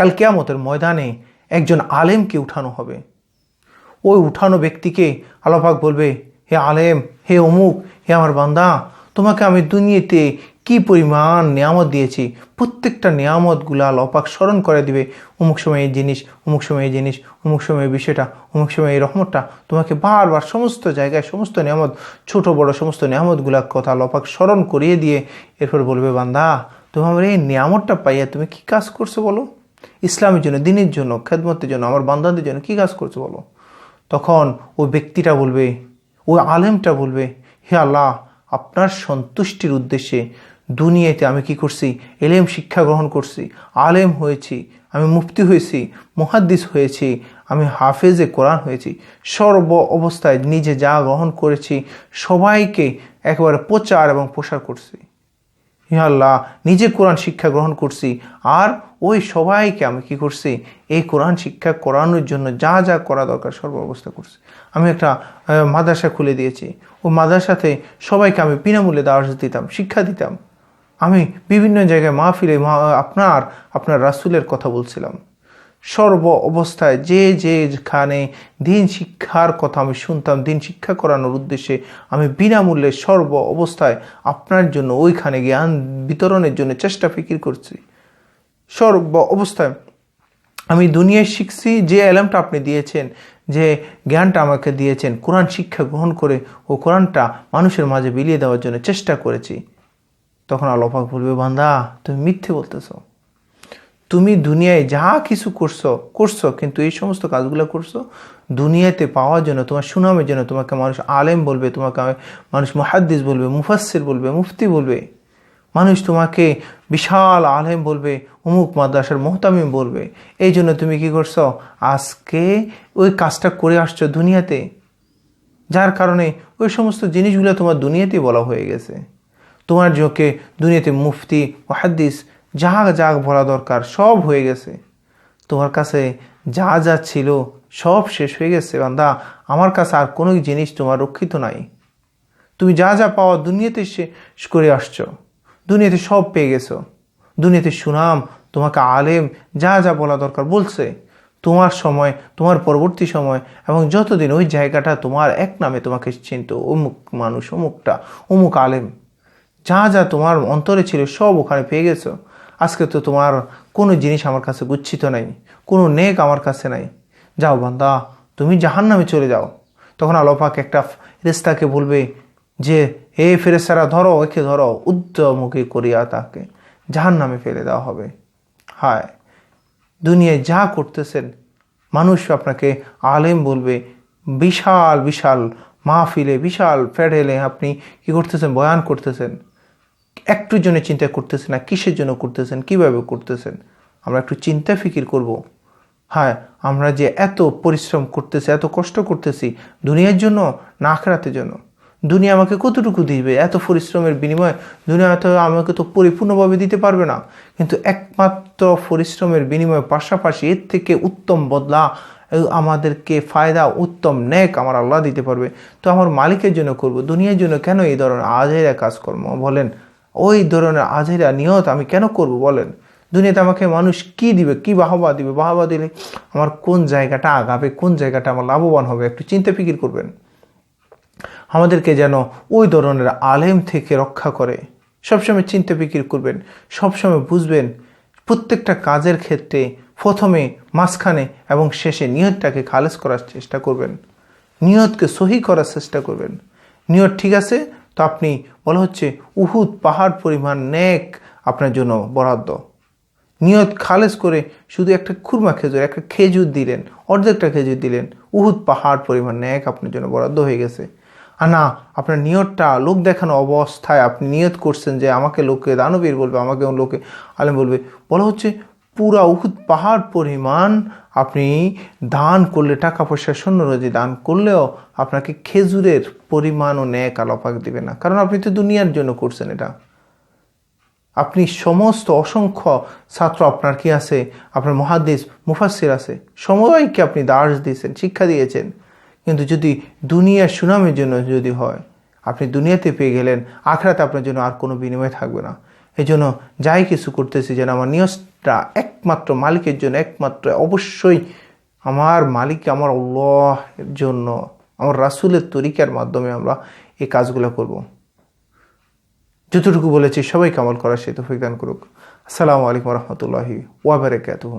কাল কেয়ামতের ময়দানে একজন আলেমকে উঠানো হবে। ওই উঠানো ব্যক্তিকে আল্লাপাক বলবে, হে আলেম, হে অমুক, হে আমার বান্দা, তোমাকে আমি দুনিয়াতে কি পরিমাণ নিয়ামত দিয়েছি? প্রত্যেকটা নিয়ামতগুলো আল্লাপাক স্মরণ করে দিবে। অমুক সময় এই জিনিস, অমুক সময় এই জিনিস, অমুক সময় এই বিষয়টা, অমুক সময় এই রহমতটা। তোমাকে বারবার সমস্ত জায়গায় সমস্ত নিয়ামত, ছোট, বড় সমস্ত নিয়ামতগুলার কথা লপাক স্মরণ করিয়ে দিয়ে এরপর বলবে, বান্দা, তোমার এই নিয়ামতটা পাইয়া তুমি কি কাজ করছ বলো? ইসলামের জন্য, দিনের জন্য, খেদমতের জন্য, আমার বান্দাদের জন্য কি কাজ করছ বলো? তখন ওই ব্যক্তিটা বলবে, ওই আলেমটা বলবে, হে আল্লাহ, আপনার সন্তুষ্টির উদ্দেশ্যে দুনিয়াতে আমি কি করছি? এলেম শিক্ষা গ্রহণ করছি, আলেম হয়েছি, আমি মুফতি হয়েছি, মুহাদ্দিস হয়েছি, আমি হাফেজে কোরআন হয়েছি, সর্ব অবস্থায় নিজে যা গ্রহণ করেছি, সবাইকে একেবারে প্রচার এবং প্রসার করছি। হে আল্লাহ, নিজে কোরআন শিক্ষা গ্রহণ করছি, আর ওই সবাইকে আমি কি করছি? এই কোরআন শিক্ষা করানোর জন্য যা যা করা দরকার সর্ব অবস্থা করছি। আমি একটা মাদ্রাসা খুলে দিয়েছি। ও মাদ্রাসাতে সবাইকে আমি বিনামূল্যে দাওয়াজ দিতাম, শিক্ষা দিতাম। আমি বিভিন্ন জায়গায় মাহফিলে আপনার আপনার রাসুলের কথা বলছিলাম। সর্ব অবস্থায় যে যেখানে দিন শিক্ষার কথা আমি শুনতাম, দিন শিক্ষা করানোর উদ্দেশ্যে আমি বিনামূল্যে সর্ব অবস্থায় আপনার জন্য ওইখানে জ্ঞান বিতরণের জন্য চেষ্টা ফিকির করছি। সর্ব অবস্থায় আমি দুনিয়ায় শিখছি যে অ্যালামটা আপনি দিয়েছেন, যে জ্ঞানটা আমাকে দিয়েছেন, কোরআন শিক্ষা গ্রহণ করে ও কোরআনটা মানুষের মাঝে বিলিয়ে দেওয়ার জন্য চেষ্টা করেছি। তখন আল্লাপাক বলবে, বান্দা, তুমি মিথ্যে বলতেছো। তুমি দুনিয়ায় যা কিছু করছ করছ, কিন্তু এই সমস্ত কাজগুলো করছ, দুনিয়াতে পাওয়ার জন্য, তোমার সুনামের জন্য তোমাকে মানুষ আলেম বলবে, তোমাকে মানুষ মুহাদ্দিস বলবে, মুফাসসির বলবে, মুফতি বলবে। মানুষ তোমাকে বিশাল আলেম বলবে, অমুক মাদ্রাসার মোহতামিম বলবে। এই জন্য তুমি কি করছ? আজকে ওই কাজটা করে আসছো দুনিয়াতে, যার কারণে ওই সমস্ত জিনিসগুলো তোমার দুনিয়াতেই বলা হয়ে গেছে। তোমার যোকে দুনিয়াতে মুফতি হাদিস যা যা বলা দরকার সব হয়ে গেছে। তোমার কাছে যা যা ছিল সব শেষ হয়ে গেছে, বান্দা। আমার কাছে আর কোনো জিনিস তোমার রক্ষিত নাই। তুমি যা যা পাওয়া দুনিয়াতে শেষ করে আসছো। দুনিয়াতে সব পেয়ে গেছো। দুনিয়াতে সুনাম, তোমাকে আলেম, যা যা বলা দরকার বলছে। তোমার সময়, তোমার পরবর্তী সময় এবং যতদিন ওই জায়গাটা তোমার এক নামে তোমাকে চিনত অমুক মানুষ, অমুকটা, অমুক আলেম, যা যা তোমার অন্তরে ছিল সব ওখানে পেয়ে গেছো। আজকে তো তোমার কোনো জিনিস আমার কাছে গুচ্ছিত নাই, কোনো নেক আমার কাছে নাই। যাও বান্দা, তুমি জাহান নামে চলে যাও। তখন আলোপাক একটা রেস্তাকে বলবে যে হে ফেরেস্তারা ধরো, একে ধরো উদ্যমুখী করিয়া তাকে জাহান নামে ফেলে দেওয়া হবে। হায়, দুনিয়ায় যা করতেছেন, মানুষ আপনাকে আলেম বলবে, বিশাল বিশাল মাহফিলে, বিশাল ফেডেলে আপনি কি করতেছেন, বয়ান করতেছেন? একটুর জন্য চিন্তা করতেছেন না, কিসের জন্য করতেছেন, কীভাবে করতেছেন? আমরা একটু চিন্তা ফিকির করব। হ্যাঁ আমরা যে এত পরিশ্রম করতেছি, এত কষ্ট করতেছি, দুনিয়ার জন্য না আখরাতের জন্য? দুনিয়া আমাকে কতটুকু দিবে? এত পরিশ্রমের বিনিময়ে দুনিয়া তো আমাকে তো পরিপূর্ণভাবে দিতে পারবে না। কিন্তু একমাত্র পরিশ্রমের বিনিময়ে পাশাপাশি এর থেকে উত্তম বদলা আমাদেরকে ফায়দা, উত্তম ন্যাক আমার আল্লাহ দিতে পারবে। তো আমার মালিকের জন্য করব, দুনিয়ার জন্য কেন এই ধরনের আজেরা কাজকর্ম বলেন? ওই ধরনের আজেরা নিয়ত আমি কেন করব বলেন? দুনিয়াতে আমাকে মানুষ কি দিবে, কি বাহবা দিবে? বাহবা দিলে আমার কোন জায়গাটা আগাবে, কোন জায়গাটা আমার লাভবান হবে? একটু চিন্তা ফিকির করবেন। আমাদেরকে যেন ওই ধরনের আলেম থেকে রক্ষা করে। সবসময় চিন্তা ফিকির করবেন, সবসময় বুঝবেন প্রত্যেকটা কাজের ক্ষেত্রে প্রথমে মাঝখানে এবং শেষে নিয়তটাকে খালেজ করার চেষ্টা করবেন। নিয়তকে সহি করার চেষ্টা করবেন। নিয়ত ঠিক আছে, তো আপনি বলা হচ্ছে উহুদ পাহাড় পরিমাণ নেক আপনার জন্য বরাদ্দ। নিয়ত খালেজ করে শুধু একটা খুরমা খেজুর, একটা খেজুর দিলেন, অর্ধেকটা খেজুর দিলেন, উহুদ পাহাড় পরিমাণ ন্যাক আপনার জন্য বরাদ্দ হয়ে গেছে। না আপনার নিয়তটা, লোক দেখানো অবস্থায় আপনি নিয়ত করছেন যে আমাকে লোকে, দানবীর বলবে, আমাকে লোকে, আলেম বলবে। বলা হচ্ছে পুরা উহুদ পাহাড় পরিমাণ আপনি দান করলে, টাকা পয়সা শূন্য রোজি দান করলেও আপনাকে খেজুরের পরিমাণ ও ন্যাক আলোপাক দিবে না। কারণ আপনি তো দুনিয়ার জন্য করছেন এটা। আপনি সমস্ত অসংখ্য ছাত্র, আপনার কি আছে? আপনার মহাদেশ মুফাসির আছে। সময়কে আপনি দাস দিয়েছেন, শিক্ষা দিয়েছেন। কিন্তু যদি দুনিয়ার সুনামের জন্য যদি হয়, আপনি দুনিয়াতে পেয়ে গেলেন আখড়াতে আপনার জন্য আর কোনো বিনিময় থাকবে না। এই জন্য যাই কিছু করতেছি যেন আমার নিয়ত এটা একমাত্র মালিকের জন্য, একমাত্র অবশ্যই আমার মালিক আমার আল্লাহের জন্য, আমার রাসুলের তরিকার মাধ্যমে আমরা এই কাজগুলো করব। যতটুকু বলেছি সবাই কামাল করার সে তৌফিক দান করুক। আসসালামু আলাইকুম রহমতুল্লাহি ওয়াবারাকাতুহু